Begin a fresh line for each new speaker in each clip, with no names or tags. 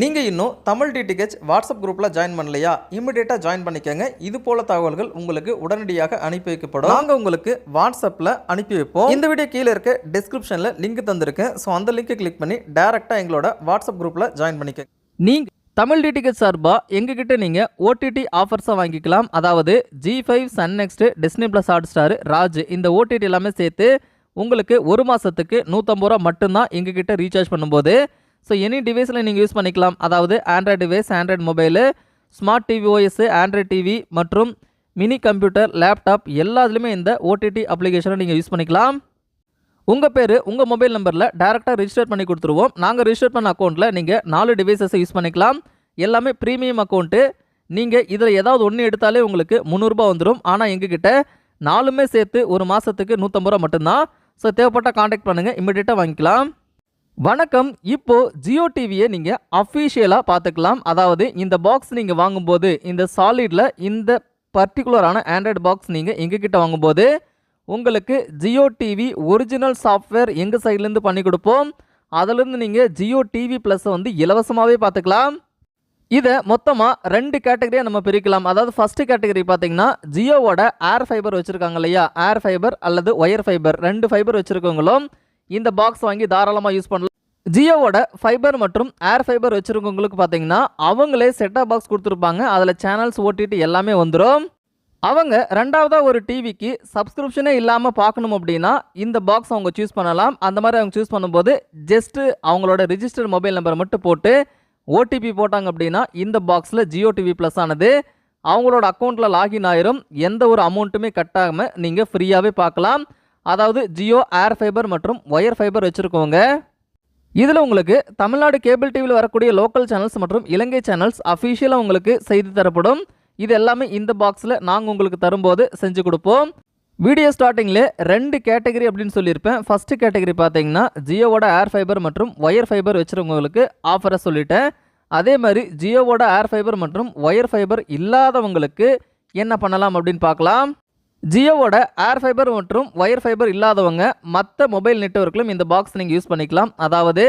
நீங்கள் இன்னும் Tamil DTH WhatsApp குரூப்பில் ஜாயின் பண்ணலையா? இமிடியேட்டாக ஜாயின் பண்ணிக்கோங்க. இது போல தகவல்கள் உங்களுக்கு உடனடியாக அனுப்பி வைக்கப்படும். நாங்கள் உங்களுக்கு வாட்ஸ்அப்பில் அனுப்பி வைப்போம். இந்த வீடியோ கீழே இருக்க டிஸ்கிரிப்ஷனில் லிங்க் தந்திருக்கேன் ஸோ அந்த லிங்கை கிளிக் பண்ணி டேரெக்டாக எங்களோட வாட்ஸ்அப் குரூப்பில் ஜாயின் பண்ணிக்க நீங்கள் தமிழ் டிடிஹெச் சார்பாக எங்ககிட்ட நீங்கள் ஓடிடி ஆஃபர்ஸாக வாங்கிக்கலாம். அதாவது Zee five Sun next Disney plus Hotstar Raj இந்த ஓடிடி எல்லாமே சேர்த்து உங்களுக்கு ஒரு மாதத்துக்கு நூற்றம்பது ரூபா மட்டும்தான் எங்ககிட்ட ரீசார்ஜ் பண்ணும்போது ஸோ எனி டிவைஸில் நீங்கள் யூஸ் பண்ணிக்கலாம். அதாவது Android device Android mobile smart TV OS Android TV மற்றும் மினி கம்ப்யூட்டர் லேப்டாப் எல்லாத்துலேயுமே இந்த ஓடிடி அப்ளிகேஷனை நீங்கள் யூஸ் பண்ணிக்கலாம். உங்கள் பேர் உங்கள் மொபைல் நம்பரில் டேரெக்டாக ரிஜிஸ்டர் பண்ணி கொடுத்துருவோம். நாங்கள் ரிஜிஸ்டர் பண்ண அக்கௌண்ட்டில் நீங்கள் நாலு டிவைசஸை யூஸ் பண்ணிக்கலாம். எல்லாமே ப்ரீமியம் அக்கௌண்ட்டு நீங்கள் இதில் ஏதாவது ஒன்று எடுத்தாலே உங்களுக்கு முந்நூறுரூபா வந்துடும் ஆனால் எங்ககிட்ட நாலுமே சேர்த்து ஒரு மாதத்துக்கு நூற்றம்பது ரூபா மட்டும்தான். ஸோ தேவைப்பட்ட காண்டாக்ட் பண்ணுங்கள் இம்மிடியேட்டாக வாங்கிக்கலாம். வணக்கம். இப்போ ஜியோ டிவியை நீங்கள் அஃபீஷியலாக பார்த்துக்கலாம். அதாவது இந்த பாக்ஸ் நீங்கள் வாங்கும்போது இந்த சாலிடில் இந்த பர்டிகுலரான ஆண்ட்ராய்டு பாக்ஸ் நீங்கள் எங்ககிட்ட வாங்கும்போது உங்களுக்கு ஜியோ டிவி ஒரிஜினல் சாஃப்ட்வேர் எங்கள் சைட்லேருந்து பண்ணி கொடுப்போம். அதிலிருந்து நீங்கள் ஜியோ டிவி ப்ளஸ்ஸை வந்து இலவசமாகவே பார்த்துக்கலாம். இதை மொத்தமாக ரெண்டு கேட்டகரியாக நம்ம பிரிக்கலாம். அதாவது ஃபஸ்ட்டு கேட்டகரி பார்த்தீங்கன்னா ஜியோவோட ஏர் ஃபைபர் வச்சுருக்காங்க இல்லையா? ஏர் ஃபைபர் அல்லது ஒயர் ஃபைபர் ரெண்டு ஃபைபர் வச்சுருக்கவங்களும் இந்த பாக்ஸ் வாங்கி தாராளமாக யூஸ் பண்ணலாம். ஜியோவோட ஃபைபர் மற்றும் ஏர் ஃபைபர் வச்சுருக்கவங்களுக்கு பார்த்தீங்கன்னா அவங்களே செட்டாக பாக்ஸ் கொடுத்துருப்பாங்க. அதில் சேனல்ஸ் ஓட்டிட்டு எல்லாமே வந்துடும் அவங்க ரெண்டாவதாக ஒரு டிவிக்கு சப்ஸ்கிரிப்ஷனே இல்லாமல் பார்க்கணும் அப்படின்னா இந்த பாக்ஸ் அவங்க சூஸ் பண்ணலாம். அந்த மாதிரி அவங்க சூஸ் பண்ணும்போது ஜஸ்ட்டு அவங்களோட ரிஜிஸ்டர் மொபைல் நம்பரை மட்டும் போட்டு ஓடிபி போட்டாங்க அப்படின்னா இந்த பாக்ஸில் ஜியோ டிவி ப்ளஸ் ஆனது அவங்களோட அக்கௌண்ட்டில் லாகின் ஆயிரும். எந்த ஒரு அமௌண்ட்டுமே கட்டாமல் நீங்கள் ஃப்ரீயாகவே பார்க்கலாம் அதாவது ஜியோ ஏர் ஃபைபர் மற்றும் ஒயர் ஃபைபர் வச்சுருக்கோங்க. இதில் உங்களுக்கு தமிழ்நாடு கேபிள் டிவியில் வரக்கூடிய லோக்கல் சேனல்ஸ் மற்றும் இலங்கை சேனல்ஸ் அஃபிஷியலாக உங்களுக்கு செய்து தரப்படும். இது எல்லாமே இந்த பாக்ஸில் நாங்கள் உங்களுக்கு தரும்போது செஞ்சு கொடுப்போம். வீடியோ ஸ்டார்டிங்கில் ரெண்டு கேட்டகரி அப்படின்னு சொல்லியிருப்பேன். ஃபஸ்ட்டு கேட்டகரி பார்த்தீங்கன்னா ஜியோவோட ஏர் ஃபைபர் மற்றும் ஒயர் ஃபைபர் வச்சுருவங்களுக்கு ஆஃபரை சொல்லிட்டேன். அதே மாதிரி ஜியோவோட ஏர் ஃபைபர் மற்றும் ஒயர் ஃபைபர் இல்லாதவங்களுக்கு என்ன பண்ணலாம் அப்படின்னு பார்க்கலாம். ஜியோவோட ஏர் ஃபைபர் மற்றும் ஒயர் ஃபைபர் இல்லாதவங்க மற்ற மொபைல் நெட்ஒர்க்கிலும் இந்த பாக்ஸ் நீங்கள் யூஸ் பண்ணிக்கலாம். அதாவது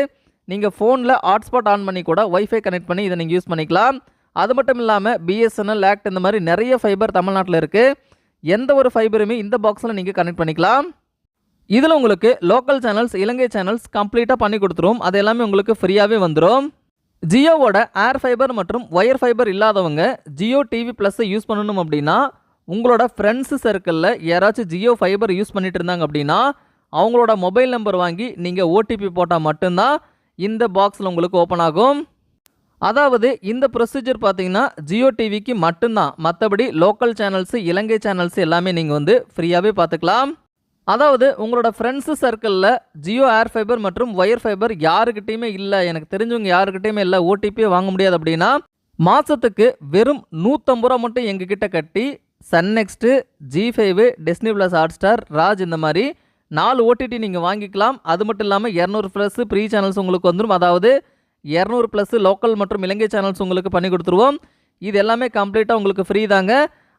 நீங்கள் ஃபோனில் ஹாட்ஸ்பாட் ஆன் பண்ணி கூட ஒய்ஃபை கனெக்ட் பண்ணி இதை நீங்கள் யூஸ் பண்ணிக்கலாம். அது மட்டும் இல்லாமல் பிஎஸ்என்எல் ஆக்ட் இந்த மாதிரி நிறைய ஃபைபர் தமிழ்நாட்டில் இருக்குது எந்த ஒரு ஃபைபருமே இந்த பாக்ஸில் நீங்கள் கனெக்ட் பண்ணிக்கலாம். இதில் உங்களுக்கு லோக்கல் சேனல்ஸ் இலங்கை சேனல்ஸ் கம்ப்ளீட்டாக பண்ணி கொடுத்துரும். அது எல்லாமே உங்களுக்கு ஃப்ரீயாகவே வந்துடும் ஜியோவோட ஏர் ஃபைபர் மற்றும் ஒயர் ஃபைபர் இல்லாதவங்க ஜியோ டிவி ப்ளஸ்ஸை யூஸ் பண்ணணும் அப்படின்னா உங்களோட ஃப்ரெண்ட்ஸு சர்க்கிளில் யாராச்சும் ஜியோ ஃபைபர் யூஸ் பண்ணிட்டு இருந்தாங்க அப்படின்னா அவங்களோட மொபைல் நம்பர் வாங்கி நீங்கள் ஓடிபி போட்டால் மட்டும்தான் இந்த பாக்ஸில் உங்களுக்கு ஓப்பன் ஆகும். அதாவது இந்த ப்ரொசீஜர் பார்த்தீங்கன்னா ஜியோ டிவிக்கு மட்டும்தான். மற்றபடி லோக்கல் சேனல்ஸு இலங்கை சேனல்ஸ் எல்லாமே நீங்கள் வந்து ஃப்ரீயாகவே பார்த்துக்கலாம் அதாவது உங்களோட ஃப்ரெண்ட்ஸு சர்க்கிளில் ஜியோ ஏர் ஃபைபர் மற்றும் ஒயர் ஃபைபர் யாருக்கிட்டேயுமே இல்லை எனக்கு தெரிஞ்சவங்க யாருக்கிட்டேயுமே இல்லை ஓடிபியே வாங்க முடியாது அப்படின்னா மாதத்துக்கு வெறும் நூற்றம்பது ரூபா மட்டும் எங்ககிட்ட கட்டி Sun next Zee five Disney plus Hotstar Raj இந்த மாதிரி நாலு ஓடிடி நீங்கள் வாங்கிக்கலாம். அது மட்டும் இல்லாமல் இரநூறு ப்ளஸ் ப்ரீ சேனல்ஸ் உங்களுக்கு வந்துடும் அதாவது இரநூறு ப்ளஸ் லோக்கல் மற்றும் இலங்கை சேனல்ஸ் உங்களுக்கு பண்ணி கொடுத்துருவோம். இது எல்லாமே கம்ப்ளீட்டாக உங்களுக்கு ஃப்ரீ தாங்க.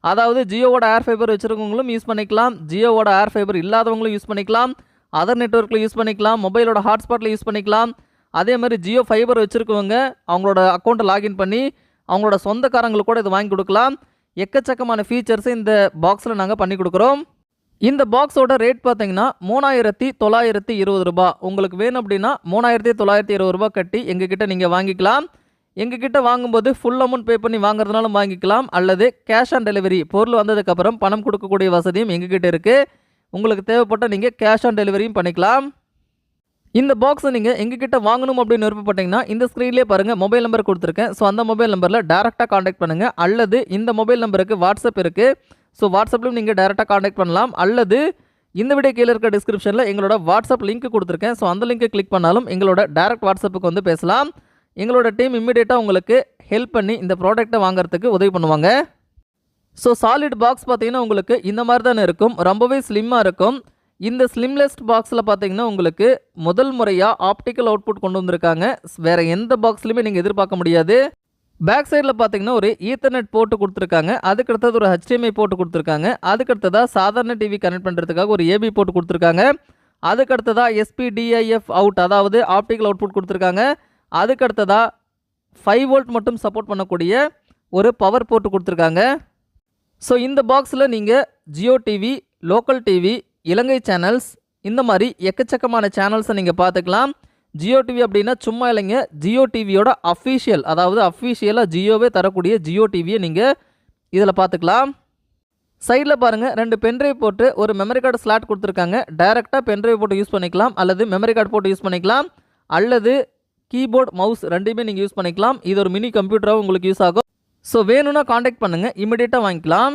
அதாவது ஜியோவோட ஏர் ஃபைபர் வச்சுருக்கவங்களும் யூஸ் பண்ணிக்கலாம். ஜியோவோட ஏர் ஃபைபர் இல்லாதவங்களும் யூஸ் பண்ணிக்கலாம். அதர் நெட்ஒர்க்கில் யூஸ் பண்ணிக்கலாம். மொபைலோட ஹாட்ஸ்பாட்டில் யூஸ் பண்ணிக்கலாம். அதே மாதிரி ஜியோ ஃபைபர் வச்சுருக்கவங்க அவங்களோட அக்கௌண்ட்டை லாகின் பண்ணி அவங்களோட சொந்தக்காரங்களுக்கு கூட இது வாங்கி கொடுக்கலாம். எக்கச்சக்கமான ஃபீச்சர்ஸை இந்த பாக்ஸில் நாங்கள் பண்ணி கொடுக்குறோம். இந்த பாக்ஸோட ரேட் பார்த்தீங்கன்னா மூணாயிரத்தி தொள்ளாயிரத்தி இருபது ரூபா. உங்களுக்கு வேணும் அப்படின்னா மூணாயிரத்தி தொள்ளாயிரத்தி இருபது ரூபா கட்டி எங்ககிட்ட நீங்கள் வாங்கிக்கலாம். எங்ககிட்ட வாங்கும்போது ஃபுல் அமௌண்ட் பே பண்ணி வாங்குறதுனாலும் வாங்கிக்கலாம். அல்லது கேஷ் ஆன் டெலிவரி பொருள் வந்ததுக்கப்புறம் பணம் கொடுக்கக்கூடிய வசதியும் எங்ககிட்ட இருக்குது உங்களுக்கு தேவைப்பட்ட நீங்கள் கேஷ் ஆன் டெலிவரியும் பண்ணிக்கலாம். இந்த பாக்ஸை நீங்கள் எங்ககிட்ட வாங்கணும் அப்படின்னு விருப்பப்பட்டீங்கன்னா இந்த ஸ்க்ரீன்லேயே பாருங்கள் மொபைல் நம்பர் கொடுத்துருக்கேன். ஸோ அந்த மொபைல் நம்பரில் டேரெக்டாக காண்டாக்ட் பண்ணுங்கள் அல்லது இந்த மொபைல் நம்பருக்கு வாட்ஸ்அப் இருக்குது ஸோ வாட்ஸ்அப்லையும் நீங்கள் டேரெக்டாக காண்டாக்ட் பண்ணலாம். அல்லது இந்த வீடியோ கீழே இருக்க டிஸ்கிரிப்ஷனில் எங்களோட வாட்ஸ்அப் லிங்க் கொடுத்துருக்கேன். ஸோ அந்த லிங்க்கை கிளிக் பண்ணாலும் எங்களோட டேரக்ட் வாட்ஸ்அப்புக்கு வந்து பேசலாம். எங்களோட டீம் இம்மிடியேட்டாக உங்களுக்கு ஹெல்ப் பண்ணி இந்த ப்ராடக்ட்டை வாங்குறதுக்கு உதவி பண்ணுவாங்க. ஸோ சாலிட் பாக்ஸ் பார்த்தீங்கன்னா உங்களுக்கு இந்த மாதிரி தானே இருக்கும். ரொம்பவே ஸ்லிம்மாக இருக்கும். இந்த ஸ்லிம்லெஸ்ட் பாக்ஸில் பார்த்தீங்கன்னா உங்களுக்கு முதல் முறையாக ஆப்டிக்கல் அவுட்புட் கொண்டு வந்திருக்காங்க. வேறு எந்த பாக்ஸ்லையுமே நீங்கள் எதிர்பார்க்க முடியாது. பேக் சைடில் பார்த்தீங்கன்னா ஒரு ஈத்தர்நெட் போட்டு கொடுத்துருக்காங்க. அதுக்கு அடுத்தது ஒரு ஹெச்டிஎம்ஐ போட்டு கொடுத்துருக்காங்க. அதுக்கு அடுத்ததாக சாதாரண டிவி கனெக்ட் பண்ணுறதுக்காக ஒரு ஏபி போட்டு கொடுத்துருக்காங்க. அதுக்கு அடுத்ததாக எஸ்பிடிஐஎஃப் அவுட் அதாவது ஆப்டிக்கல் அவுட்புட் கொடுத்துருக்காங்க. அதுக்கு அடுத்ததாக ஃபைவ் வோல்ட் மட்டும் சப்போர்ட் பண்ணக்கூடிய ஒரு பவர் போட்டு கொடுத்துருக்காங்க. ஸோ இந்த பாக்ஸில் நீங்கள் Jio TV local TV Ilangai channels இந்த மாதிரி எக்கச்சக்கமான சேனல்ஸை நீங்கள் பார்த்துக்கலாம். ஜியோ டிவி அப்படின்னா சும்மா இல்லைங்க ஜியோ டிவியோட அஃபீஷியல் அதாவது அஃபீஷியலாக ஜியோவே தரக்கூடிய ஜியோ டிவியை நீங்கள் இதில் பார்த்துக்கலாம். சைடில் பாருங்கள் ரெண்டு பென்ட்ரைவ் போட்டு ஒரு மெமரி கார்டு ஸ்லாட் கொடுத்துருக்காங்க. டைரெக்டாக பென்ட்ரைவ் போட்டு யூஸ் பண்ணிக்கலாம் அல்லது மெமரி கார்டு போட்டு யூஸ் பண்ணிக்கலாம். அல்லது கீபோர்ட் மவுஸ் ரெண்டுமே நீங்கள் யூஸ் பண்ணிக்கலாம். இது ஒரு மினி கம்ப்யூட்டராகவும் உங்களுக்கு யூஸ் ஆகும். ஸோ வேணும்னா காண்டாக்ட் பண்ணுங்கள் இமிடியேட்டாக வாங்கிக்கலாம்.